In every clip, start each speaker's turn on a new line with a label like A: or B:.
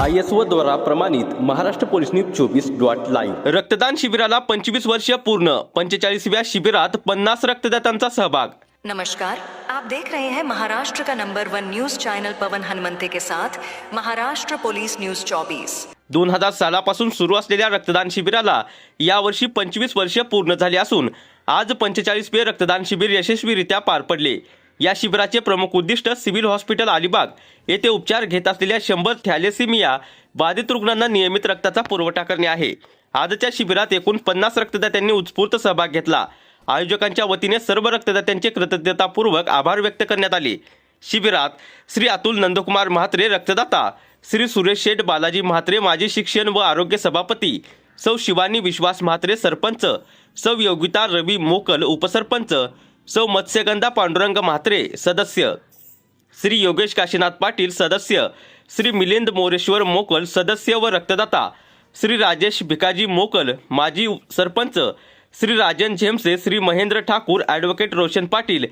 A: I S O द्वारा प्रमाणित Maharashtra police news चोवीस डॉट लाईव्ह रक्तदान शिबिराला पंचवीस वर्ष पूर्ण. पंचेचाळीसव्या शिबिरात पन्नास रक्तदात्यांचा सहभाग.
B: नमस्कार. आप देख रहे हैं महाराष्ट्र का number one news channel Pavan Hanumante के साथ महाराष्ट्र पुलिस न्यूज 24
A: दोन हजार सालापासून सुरू असलेल्या रक्तदान शिबिराला यावर्षी पंचवीस वर्ष पूर्ण झाली असून आज पंचेचाळीसवे रक्तदान शिबिर यशस्वीरित्या पार पडले. या शिबिराचे प्रमुख उद्दिष्ट सिव्हिल हॉस्पिटल अलिबाग येथे उपचार घेत असलेल्या शंभर थॅलेसिमिया बाधित रुग्णांना नियमित रक्ताचा पुरवठा करणे आहे. आजच्या शिबिरात एकूण पन्नास रक्तदात्यांनी उत्स्फूर्त सहभाग घेतला. आयोजकांच्या वतीने सर्व रक्तदात्यांचे कृतज्ञतापूर्वक आभार व्यक्त करण्यात आले. शिबिरात श्री अतुल नंदकुमार म्हात्रे रक्तदाता श्री सुरेश शेठ बालाजी म्हात्रे माजी शिक्षण व आरोग्य सभापती सौ शिवानी विश्वास म्हात्रे सरपंच सौ योगिता रवी मोकल उपसरपंच सौ मत्स्यगंधा पांडुरंग म्हात्रे सदस्य. श्री योगेश काशीनाथ पाटील सदस्य. श्री मिलिंद मोरेश्वर मोकल सदस्य व रक्तदाता. श्री राजेश भिकाजी मोकल माजी सरपंच. श्री राजन झेमसे श्री महेंद्र ठाकूर ॲडव्होकेट रोशन पाटील.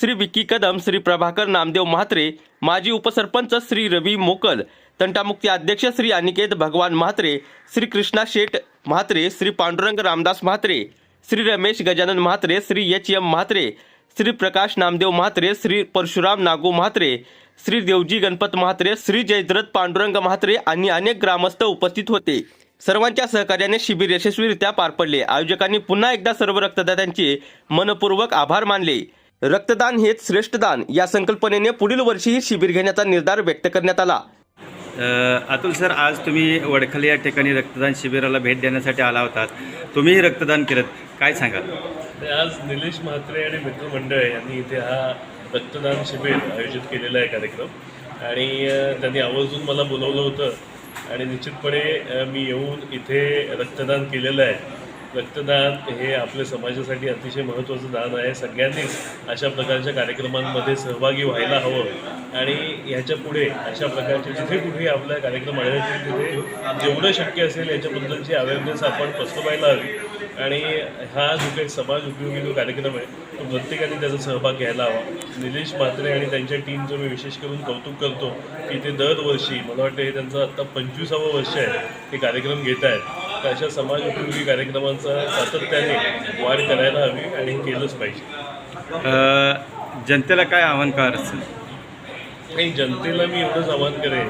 A: श्री विक्की कदम श्री प्रभाकर नामदेव म्हात्रे. माजी उपसरपंच श्री रवी मोकल. तंटामुक्ती अध्यक्ष श्री अनिकेत भगवान म्हात्रे. श्री कृष्णा शेठ म्हात्रे. श्री पांडुरंग रामदास म्हात्रे. श्री रमेश गजानन म्हात्रे श्री एच एम म्हात्रे श्री प्रकाश नामदेव म्हात्रे श्री परशुराम नागू म्हात्रे श्री देवजी गणपत म्हात्रे श्री जयद्रथ पांडुरंग म्हात्रे आणि अनेक ग्रामस्थ उपस्थित होते. सर्वांच्या सहकार्याने शिबिर यशस्वीरित्या पार पडले. आयोजकांनी पुन्हा एकदा सर्व रक्तदात्यांचे मनपूर्वक आभार मानले. रक्तदान हेच श्रेष्ठ दान. या संकल्पनेने पुढील वर्षीही शिबिर घेण्याचा निर्धार व्यक्त करण्यात आला.
C: अतुल सर आज तुम्ही वडखल या ठिकाणी रक्तदान शिबिराला भेट देण्यासाठी आला होतात. तुम्हीही रक्तदान केलं काय सांगाल?
D: आज निलेश म्हात्रे आणि मित्रमंडळ यांनी इथे हा रक्तदान शिबिर आयोजित केलेला आहे कार्यक्रम. आणि त्यांनी आवर्जून मला बोलवलं होतं. आणि निश्चितपणे मी येऊन इथे रक्तदान केलेलं आहे. रक्तदान हे आपल्या समाजासाठी अतिशय महत्त्वाचं दान आहे. सगळ्यांनीच अशा प्रकारच्या कार्यक्रमांमध्ये सहभागी व्हायला हवं. आणि ह्याच्या पुढे अशा प्रकारचे जिथे कुठे आपला कार्यक्रम आढळतील तिथे जेवढं शक्य असेल याच्याबद्दलची अवेअरनेस आपण पसरवायला हवी. आणि हा जो काही समाज उपयोगी जो कार्यक्रम आहे तो प्रत्येकाने त्याचा सहभाग घ्यायला हवा. निलेश म्हात्रे आणि त्यांच्या टीमचं मी विशेष करून कौतुक करतो की ते दरवर्षी मला वाटतं हे त्यांचं आत्ता पंचवीसावं वर्ष आहे हे कार्यक्रम घेत आहेत. अशा समाज उपयोगी कार्यक्रमांचा सातत्याने वाढ करायला हवी आणि केलंच पाहिजे.
C: जनतेला काय आव्हान कर
D: आणि जनतेला मी एवढंच आवाहन करेन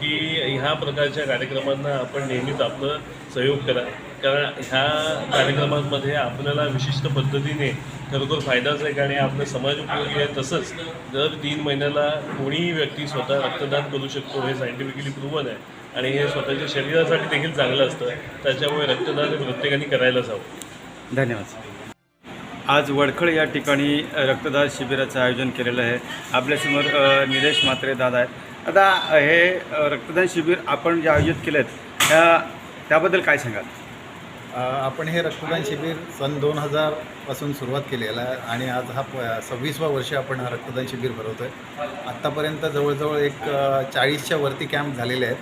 D: की ह्या प्रकारच्या कार्यक्रमांना आपण नेहमीच आपलं सहयोग करा. कारण ह्या कार्यक्रमांमध्ये आपल्याला विशिष्ट पद्धतीने खरोखर फायदाच आहे आणि आपलं समाज उपयोगी आहे तसंच दर तीन महिन्याला कोणीही व्यक्ती स्वतः रक्तदान करू शकतो हे सायंटिफिकली प्रूव्हन आहे. आणि हे स्वतःच्या शरीरासाठी देखील चांगलं असतं. त्याच्यामुळे रक्तदान हे प्रत्येकाने करायलाच हवं.
C: धन्यवाद. आज वडखळ या ठिकाणी रक्तदान शिबिराचं आयोजन केलेलं आहे. आपल्यासमोर निलेश म्हात्रे दादा आहेत. आता हे रक्तदान शिबिर आपण जे आयोजित केलं आहेत त्या त्याबद्दल काय सांगाल?
E: आपण हे रक्तदान शिबिर सन दोन हजारपासून सुरुवात केलेलं आहे आणि आज हा प सव्वीसवा वर्ष आपण हा रक्तदान शिबिर भरवतो आहे आत्तापर्यंत जवळजवळ एक चाळीसच्या वरती कॅम्प झालेले आहेत.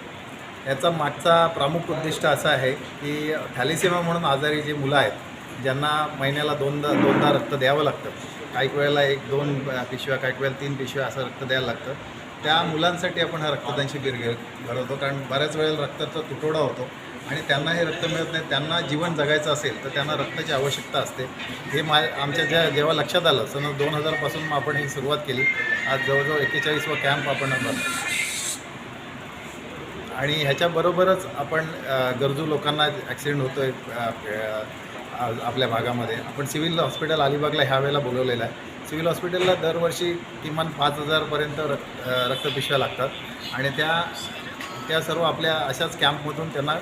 E: याचा मागचा प्रमुख उद्दिष्ट असा आहे की थॅलिसेमा म्हणून आजारी जे मुलं आहेत ज्यांना महिन्याला दोनदा दोनदा रक्त द्यावं लागतं. काही वेळेला एक दोन पिशव्या काही वेळेला तीन पिशव्या असं रक्त द्यायला लागतं. त्या मुलांसाठी आपण हा रक्तदान शिबिर घे भरवतो कारण बऱ्याच वेळेला रक्ताचा तुटवडा होतो आणि त्यांना हे रक्त मिळत नाही. त्यांना जीवन जगायचं असेल तर त्यांना रक्ताची आवश्यकता असते. हे मा आमच्या ज्या जेव्हा लक्षात आलं सन दोन हजारपासून आपण ही सुरुवात केली. आज जवळजवळ एक्केचाळीसवा कॅम्प आपण आणि ह्याच्याबरोबरच आपण गरजू लोकांना ॲक्सिडेंट होतो आहे आपल्या भागामध्ये. आपण सिव्हिल हॉस्पिटल अलिबागला ह्या वेळेला बोलवलेलं आहे. सिव्हिल हॉस्पिटलला दरवर्षी किमान पाच हजारपर्यंत रक्त रक्तपिशव्या लागतात. आणि त्या त्या सर्व आपल्या अशाच कॅम्पमधून त्यांना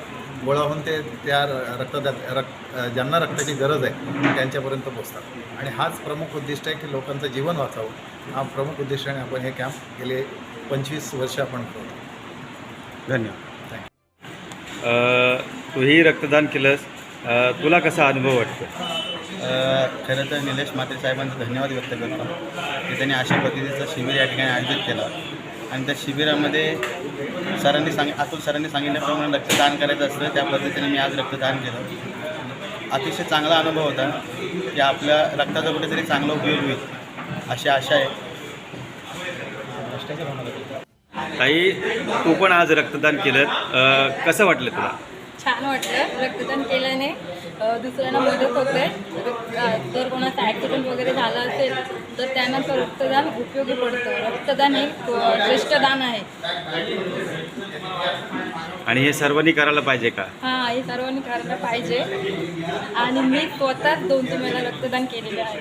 E: गोळा होऊन ते त्या रक्तदा रक्त ज्यांना रक्ताची गरज आहे त्यांच्यापर्यंत पोचतात आणि हाच प्रमुख उद्दिष्ट आहे की लोकांचं जीवन वाचावं. हा प्रमुख उद्दिष्टाने आपण हे कॅम्प गेले पंचवीस वर्ष आपण करतो
C: धन्यवाद. अ, तूही रक्तदान केलंस. तुला कसा अनुभव वाटतो
F: खरं तर निलेश मात्रे साहेबांचा धन्यवाद व्यक्त करतो. की त्यांनी अशा पद्धतीचं शिबिर या ठिकाणी आयोजित केलं. आणि त्या शिबिरामध्ये सरांनी सांग अतुल सरांनी सांगितल्याप्रमाणे रक्तदान करायचं असतं. त्या पद्धतीने मी आज रक्तदान केलं. अतिशय चांगला अनुभव होता की आपल्या रक्ताचा कुठेतरी चांगला उपयोग होईल अशी आशा आहे.
C: ताई तू पण आज रक्तदान केलं कसं वाटलं तुला?
G: छान वाटलं रक्तदान केल्याने. दुसऱ्यांना मदत होते. जर कोणाचा ॲक्सिडेंट वगैरे झाला असेल तर त्यांना तो रक्तदान उपयोगी पडतं. रक्तदान हे श्रेष्ठ दान आहे.
C: आणि हे सर्वांनी करायला पाहिजे का?
G: हां हे सर्वांनी करायला पाहिजे. आणि मी स्वतःच दोन तीन वेळा रक्तदान केलेले आहे.